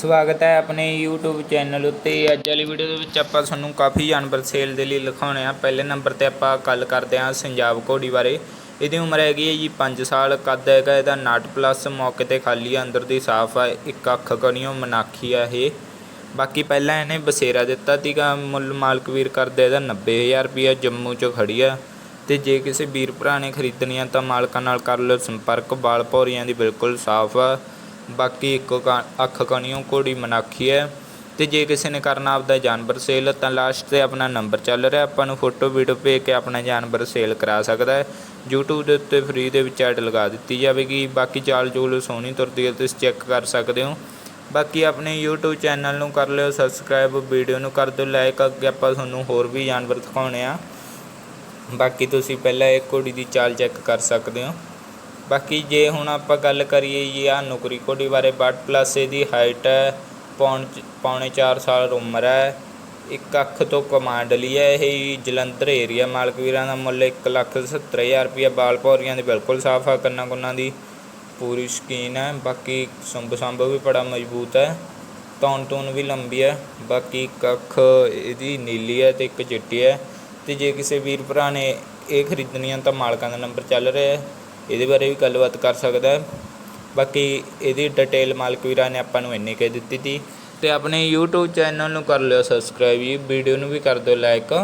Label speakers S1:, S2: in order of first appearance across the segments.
S1: ਸਵਾਗਤ ਹੈ ਆਪਣੇ YouTube ਚੈਨਲ ਉੱਤੇ। ਅੱਜ ਵਾਲੀ ਵੀਡੀਓ ਦੇ ਵਿੱਚ ਆਪਾਂ ਤੁਹਾਨੂੰ ਕਾਫੀ ਜਾਨਵਰ ਸੇਲ ਦੇ ਲਈ ਲਿਖਾਉਣੇ ਆ। ਪਹਿਲੇ ਨੰਬਰ ਤੇ ਆਪਾਂ ਗੱਲ ਕਰਦੇ ਹਾਂ ਸੰਜਾਬ ਘੋੜੀ ਬਾਰੇ। ਇਹਦੀ ਉਮਰ ਹੈਗੀ ਹੈ ਜੀ 5 ਸਾਲ। ਕੱਦ ਹੈਗਾ ਇਹਦਾ 9 ਪਲੱਸ ਮੌਕੇ ਤੇ ਖਾਲੀ ਆ, ਅੰਦਰ ਦੀ ਸਾਫ਼ ਆ, ਇੱਕ ਅੱਖ ਕਣੀਓ ਮਨਾਖੀ ਆ ਇਹ। ਬਾਕੀ ਪਹਿਲਾਂ ਇਹਨੇ ਬਸੇਰਾ ਦਿੱਤਾ ਸੀਗਾ। ਮੁੱਲ ਮਾਲਕ ਵੀਰ ਕਰਦੇ ਇਹਦਾ 90000 ਰੁਪਇਆ, ਜੰਮੂ ਚ ਖੜੀ ਆ। ਤੇ ਜੇ ਕਿਸੇ ਵੀਰ ਭਰਾ ਨੇ ਖਰੀਦਣੀ ਆ ਤਾਂ ਮਾਲਕਾਂ ਨਾਲ ਕਰ ਲਓ ਸੰਪਰਕ। ਬਾਲ ਭੌਰੀਆਂ ਦੀ ਬਿਲਕੁਲ ਸਾਫ਼ ਆ। ਬਾਕੀ ਇੱਕ ਕ- ਅੱਖ ਕਣੀਓ ਘੋੜੀ ਮਨਾਖੀ ਹੈ। ਤੇ ਜੇ ਕਿਸੇ ਨੇ ਕਰਨਾ ਆਪਦਾ ਜਾਨਵਰ ਸੇਲ, ਤਾਂ ਲਾਸਟ ਤੇ ਆਪਣਾ ਨੰਬਰ ਚੱਲ ਰਿਹਾ। ਆਪਾਂ ਨੂੰ ਫੋਟੋ ਵੀਡੀਓ ਭੇਜ ਕੇ ਆਪਣਾ ਜਾਨਵਰ ਸੇਲ ਕਰਾ ਸਕਦਾ ਹੈ। YouTube ਦੇ ਉੱਤੇ ਫ੍ਰੀ ਦੇ ਵਿੱਚ ਐਡ ਲਗਾ ਦਿੱਤੀ ਜਾਵੇਗੀ। ਬਾਕੀ ਚਾਲ ਚੂਲ ਸੋਹਣੀ ਤੁਰਦੀ ਹੈ, ਤੁਸੀਂ ਚੈੱਕ ਕਰ ਸਕਦੇ ਹੋ। ਬਾਕੀ ਆਪਣੇ YouTube ਚੈਨਲ ਨੂੰ ਕਰ ਲਿਓ ਸਬਸਕ੍ਰਾਈਬ ਵੀਡੀਓ ਨੂੰ ਕਰ ਦਿਓ ਲਾਈਕ ਅੱਗੇ ਆਪਾਂ ਤੁਹਾਨੂੰ ਹੋਰ ਵੀ ਜਾਨਵਰ ਦਿਖਾਉਣੇ ਆ। ਬਾਕੀ ਤੁਸੀਂ ਪਹਿਲਾਂ ਇਹ ਘੋੜੀ ਦੀ ਚਾਲ ਚੈੱਕ ਕਰ ਸਕਦੇ ਹੋ। ਬਾਕੀ ਜੇ ਹੁਣ ਆਪਾਂ ਗੱਲ ਕਰੀਏ ਜੀ ਆ ਨੁਕਰੀ ਘੋੜੀ ਬਾਰੇ ਬਟ ਪਲੱਸ ਇਹਦੀ ਹਾਈਟ ਹੈ, ਪੌਣ ਪੌਣੇ 4 ਸਾਲ ਉਮਰ ਹੈ, ਇੱਕ ਅੱਖ ਤੋਂ ਕਮਾਂਡ ਲਈ ਹੈ, ਇਹ ਜਲੰਧਰ ਏਰੀਆ ਮਾਲਕ ਵੀਰਾਂ ਦਾ ਮੁੱਲ 170000 ਰੁਪਏ ਬਾਲ ਭੌਰੀਆਂ ਦੇ ਬਿਲਕੁਲ ਸਾਫ਼ ਆ, ਕੰਨਾਂ ਕੁੰਨਾਂ ਦੀ ਪੂਰੀ ਸ਼ਕੀਨ ਹੈ, ਬਾਕੀ ਸੰਭ ਸੰਭ ਵੀ ਬੜਾ ਮਜ਼ਬੂਤ ਹੈ, ਤੌਣ ਤੂਣ ਵੀ ਲੰਬੀ ਹੈ, ਬਾਕੀ ਇੱਕ ਅੱਖ ਇਹਦੀ ਨੀਲੀ ਹੈ ਤੇ ਇੱਕ ਚਿੱਟੀ ਹੈ, ਤੇ ਜੇ ਕਿਸੇ ਵੀਰ ਭਰਾ ਨੇ ਇਹ ਖਰੀਦਣੀਆਂ ਤਾਂ ਮਾਲਕਾਂ ਦਾ ਨੰਬਰ ਚੱਲ ਰਿਹਾ ਹੈ। ਇਹਦੇ ਬਾਰੇ ਵੀ ਗੱਲਬਾਤ ਕਰ ਸਕਦਾ। ਬਾਕੀ ਇਹਦੀ ਡਿਟੇਲ ਮਾਲਕ ਵੀਰਾਂ ਨੇ ਆਪਾਂ ਨੂੰ ਇੰਨੀ ਕਹਿ ਦਿੱਤੀ ਸੀ। ਤੇ ਆਪਣੇ YouTube ਚੈਨਲ ਨੂੰ ਕਰ ਲਿਓ ਸਬਸਕ੍ਰਾਈਬ ਜੀ ਵੀਡੀਓ ਨੂੰ ਵੀ ਕਰ ਦਿਓ ਲਾਈਕ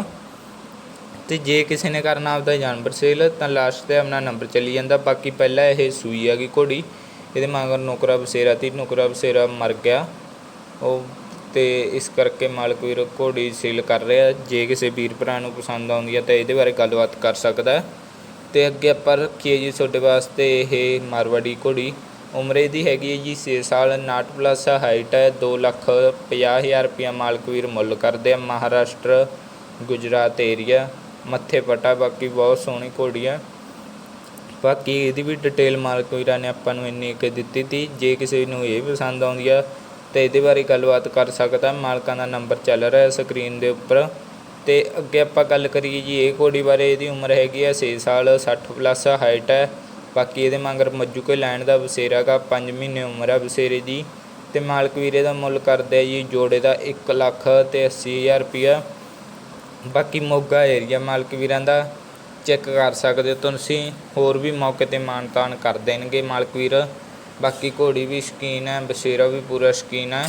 S1: ਤੇ ਜੇ ਕਿਸੇ ਨੇ ਕਰਨਾ ਆਪਦਾ ਜਾਨਵਰ ਸੇਲ ਤਾਂ ਲਾਸਟ ਤੇ ਆਪਣਾ ਨੰਬਰ ਚੱਲੀ ਜਾਂਦਾ। ਬਾਕੀ ਪਹਿਲਾਂ ਇਹ ਸੂਈ ਹੈਗੀ ਘੋੜੀ, ਇਹਦੇ ਮਗਰ ਨੌਕਰਾ ਬਸੇਰਾ ਤੀ ਨੌਕਰਾ ਬਸੇਰਾ ਮਰ ਗਿਆ। ਉਹ ਤੇ ਇਸ ਕਰਕੇ ਮਾਲਕ ਵੀਰ ਘੋੜੀ ਸੇਲ ਕਰ ਰਿਹਾ। ਜੇ ਕਿਸੇ ਵੀਰ ਭਰਾ ਨੂੰ ਪਸੰਦ ਆਉਂਦੀ ਹੈ ਤਾਂ ਇਹਦੇ ਬਾਰੇ ਗੱਲਬਾਤ ਕਰ ਸਕਦਾ। ਅਤੇ ਅੱਗੇ ਆਪਾਂ ਰੱਖੀਏ ਜੀ ਤੁਹਾਡੇ ਵਾਸਤੇ ਇਹ ਮਾਰਵਾੜੀ ਘੋੜੀ। ਉਮਰ ਇਹਦੀ ਹੈਗੀ ਹੈ ਜੀ ਛੇ ਸਾਲ 59 ਪਲੱਸ ਹਾਈਟ ਹੈ, ਦੋ ਲੱਖ 50 ਹਜ਼ਾਰ ਰੁਪਇਆ ਮਾਲਕ ਵੀਰ ਮੁੱਲ ਕਰਦੇ ਆ, ਮਹਾਰਾਸ਼ਟਰ, ਗੁਜਰਾਤ ਏਰੀਆ ਮੱਥੇ ਪਟਾ, ਬਾਕੀ ਬਹੁਤ ਸੋਹਣੀ ਘੋੜੀ ਆ। ਬਾਕੀ ਇਹਦੀ ਵੀ ਡਿਟੇਲ ਮਾਲਕ ਵੀਰਾਂ ਨੇ ਆਪਾਂ ਨੂੰ ਇੰਨੀ ਕੁ ਦਿੱਤੀ ਤੀ, ਜੇ ਕਿਸੇ ਨੂੰ ਇਹ ਪਸੰਦ ਆਉਂਦੀ ਆ, ਤਾਂ ਇਹਦੇ ਬਾਰੇ ਗੱਲਬਾਤ ਕਰ ਸਕਦਾ, ਮਾਲਕਾਂ ਦਾ ਨੰਬਰ ਚੱਲ ਰਿਹਾ ਸਕਰੀਨ ਦੇ ਉੱਪਰ। ਅਤੇ ਅੱਗੇ ਆਪਾਂ ਗੱਲ ਕਰੀਏ ਜੀ, ਇਹ ਘੋੜੀ ਬਾਰੇ ਇਹਦੀ ਉਮਰ ਹੈਗੀ ਆ ਛੇ ਸਾਲ, ਸੱਠ ਪਲੱਸ ਹਾਈਟ ਹੈ। ਬਾਕੀ ਇਹਦੇ ਮਗਰ ਮੱਜੂ ਕੇ ਲੈਣ ਦਾ ਬਸੇਰਾ ਗਾ 5 ਮਹੀਨੇ ਉਮਰ ਆ ਬਸੇਰੇ ਦੀ। ਤੇ ਮਾਲਕ ਵੀਰੇ ਦਾ ਮੁੱਲ ਕਰਦੇ ਆ ਜੀ, ਜੋੜੇ ਦਾ 1 ਲੱਖ ਤੇ 80000 ਰੁਪਇਆ ਬਾਕੀ ਮੋਗਾ ਏਰੀਆ ਮਾਲਕ ਵੀਰਾਂ ਦਾ ਚੈੱਕ ਕਰ ਸਕਦੇ ਹੋ ਤੁਸੀਂ, ਹੋਰ ਵੀ ਮੌਕੇ ਤੇ ਮਾਨਤਾਨ ਕਰ ਦੇਣਗੇ ਮਾਲਕ ਵੀਰ। ਬਾਕੀ ਘੋੜੀ ਵੀ ਸ਼ਕੀਨ ਹੈ, ਬਸ਼ੇਰਾ ਵੀ ਪੂਰਾ ਸ਼ਕੀਨ ਹੈ।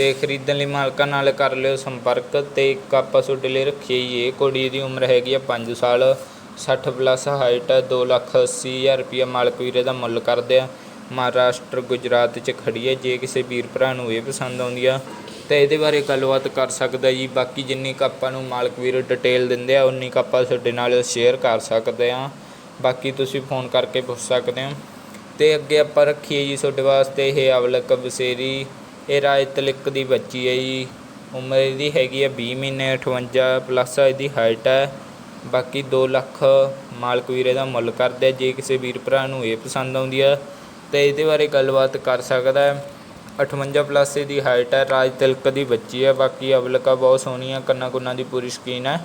S1: ਤੇ ਖਰੀਦਣ ਲਈ ਮਾਲਕਾਂ ਨਾਲ ਕਰ ਲਿਓ ਸੰਪਰਕ ਤੇ ਇੱਕ ਆਪਾਂ ਤੁਹਾਡੇ ਲਈ ਰੱਖੀ ਜੀ ਇਹ ਕੁੜੀ ਦੀ ਉਮਰ ਹੈਗੀ ਆ 5 ਸਾਲ 60 ਪਲੱਸ ਹਾਈਟ ਹੈ 2 ਲੱਖ 80 ਹਜ਼ਾਰ ਰੁਪਇਆ ਮਾਲਕ ਵੀਰੇ ਦਾ ਮੁੱਲ ਕਰਦੇ ਆ। ਮਹਾਰਾਸ਼ਟਰ, ਗੁਜਰਾਤ 'ਚ ਖੜੀ ਹੈ ਜੇ ਕਿਸੇ ਵੀਰ ਭਰਾ ਨੂੰ ਇਹ ਪਸੰਦ ਆਉਂਦੀ ਆ, ਤਾਂ ਇਹਦੇ ਬਾਰੇ ਗੱਲਬਾਤ ਕਰ ਸਕਦਾ ਜੀ। ਬਾਕੀ ਜਿੰਨੀ ਕੁ ਆਪਾਂ ਨੂੰ ਮਾਲਕ ਵੀਰ ਡਿਟੇਲ ਦਿੰਦੇ ਆ, ਉਨੀ ਕੁ ਆਪਾਂ ਤੁਹਾਡੇ ਨਾਲ ਸ਼ੇਅਰ ਕਰ ਸਕਦੇ ਆ। ਬਾਕੀ ਤੁਸੀਂ ਫੋਨ ਕਰਕੇ ਪੁੱਛ ਸਕਦੇ ਹੋ। ਤੇ ਅੱਗੇ ਆਪਾਂ ਰੱਖੀਏ ਜੀ ਤੁਹਾਡੇ ਵਾਸਤੇ ਇਹ ਅਵਲਕ ਬਸੇਰੀ। ਇਹ ਰਾਜ ਤਿਲਕ ਦੀ ਬੱਚੀ ਹੈ ਜੀ। ਉਮਰ ਇਹਦੀ ਹੈਗੀ ਹੈ 20 ਮਹੀਨੇ 58 ਪਲੱਸ ਇਹਦੀ ਹਾਈਟ ਹੈ। ਬਾਕੀ 2 ਲੱਖ ਮਾਲਕ ਵੀਰੇ ਦਾ ਮੁੱਲ ਕਰਦੇ ਆ। ਜੇ ਕਿਸੇ ਵੀਰ ਭਰਾ ਨੂੰ ਇਹ ਪਸੰਦ ਆਉਂਦੀ ਹੈ ਤੇ ਇਹਦੇ ਬਾਰੇ ਗੱਲਬਾਤ ਕਰ ਸਕਦਾ ਹੈ। 58 ਪਲੱਸ ਇਹਦੀ ਹਾਈਟ ਹੈ। ਰਾਜ ਤਿਲਕ ਦੀ ਬੱਚੀ ਹੈ। ਬਾਕੀ ਅਵਲਕਾ ਬਹੁਤ ਸੋਹਣੀ ਹੈ ਕੰਨਾਂ ਕੁੰਨਾਂ ਦੀ ਪੂਰੀ ਸ਼ਕੀਨ ਹੈ।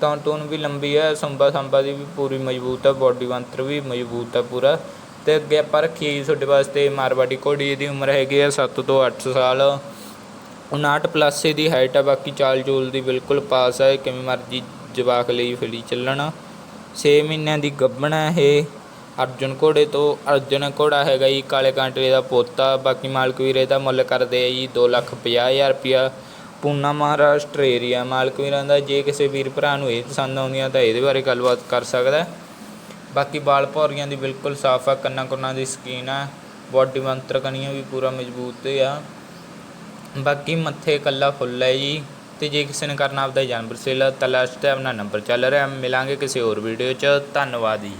S1: ਤੌਣ ਤੂਣ ਵੀ ਲੰਬੀ ਹੈ। ਸੰਭਾ ਸੰਭਾ ਦੀ ਵੀ ਪੂਰੀ ਮਜ਼ਬੂਤ ਹੈ। ਬੋਡੀ ਬੰਤਰ ਵੀ ਮਜ਼ਬੂਤ ਹੈ ਪੂਰਾ। ਤੇ ਅੱਗੇ ਆਪਾਂ ਰੱਖੀਏ ਜੀ ਤੁਹਾਡੇ ਵਾਸਤੇ ਮਾਰਵਾੜੀ ਘੋੜੀ, ਇਹਦੀ ਉਮਰ ਹੈਗੀ ਹੈ 7 ਤੋਂ 8 ਸਾਲ। 59 ਪਲੱਸ ਇਹਦੀ ਹਾਈਟ ਆ, ਬਾਕੀ ਚਾਲ ਚੂਲ ਦੀ ਬਿਲਕੁਲ ਪਾਸ ਹੈ ਕਿਵੇਂ ਮਰਜ਼ੀ ਜਵਾਕ ਲਈ ਫੜੀ ਚੱਲਣ। 6 ਮਹੀਨਿਆਂ ਦੀ ਗੱਭਣ ਹੈ ਇਹ, ਅਰਜੁਨ ਘੋੜੇ ਤੋਂ, ਅਰਜੁਨ ਘੋੜਾ ਹੈਗਾ ਜੀ ਕਾਲੇ ਕਾਂਟਰੇ ਦਾ ਪੋਤਾ ਬਾਕੀ ਮਾਲਕ ਵੀਰੇ ਦਾ ਮੁੱਲ ਕਰਦੇ ਆ ਜੀ 2 ਲੱਖ 50 ਹਜ਼ਾਰ ਰੁਪਇਆ। ਪੂਨਾ ਮਹਾਰਾਸ਼ਟਰ ਏਰੀਆ ਮਾਲਕ ਵੀਰਾਂ ਦਾ ਜੇ ਕਿਸੇ ਵੀਰ ਭਰਾ ਨੂੰ ਇਹ ਪਸੰਦ ਆਉਂਦੀਆਂ ਤਾਂ ਇਹਦੇ ਬਾਰੇ ਗੱਲਬਾਤ ਕਰ ਸਕਦਾ। ਬਾਕੀ ਵਾਲ ਭੌਰੀਆਂ ਦੀ ਬਿਲਕੁਲ ਸਾਫ਼ ਆ, ਕੰਨਾਂ ਕੁੰਨਾਂ ਦੀ ਸਕੀਨ ਆ ਬਾਡੀ ਮੰਤਰ ਕਨੀਆਂ ਵੀ ਪੂਰਾ ਮਜ਼ਬੂਤ ਆ। ਬਾਕੀ ਮੱਥੇ ਕੱਲਾ ਫੁੱਲ ਹੈ ਜੀ, ਤੇ ਜੇ ਕਿਸੇ ਨੇ ਕਰਨਾ ਆਪਦਾ ਜਾਨਵਰ ਸੇਲ, ਤਾਂ ਲਾਸਟ ਤੇ ਆਪਣਾ ਨੰਬਰ ਚੱਲ ਰਿਹਾ, ਮਿਲਾਂਗੇ ਕਿਸੇ ਹੋਰ ਵੀਡੀਓ 'ਚ, ਧੰਨਵਾਦ ਜੀ।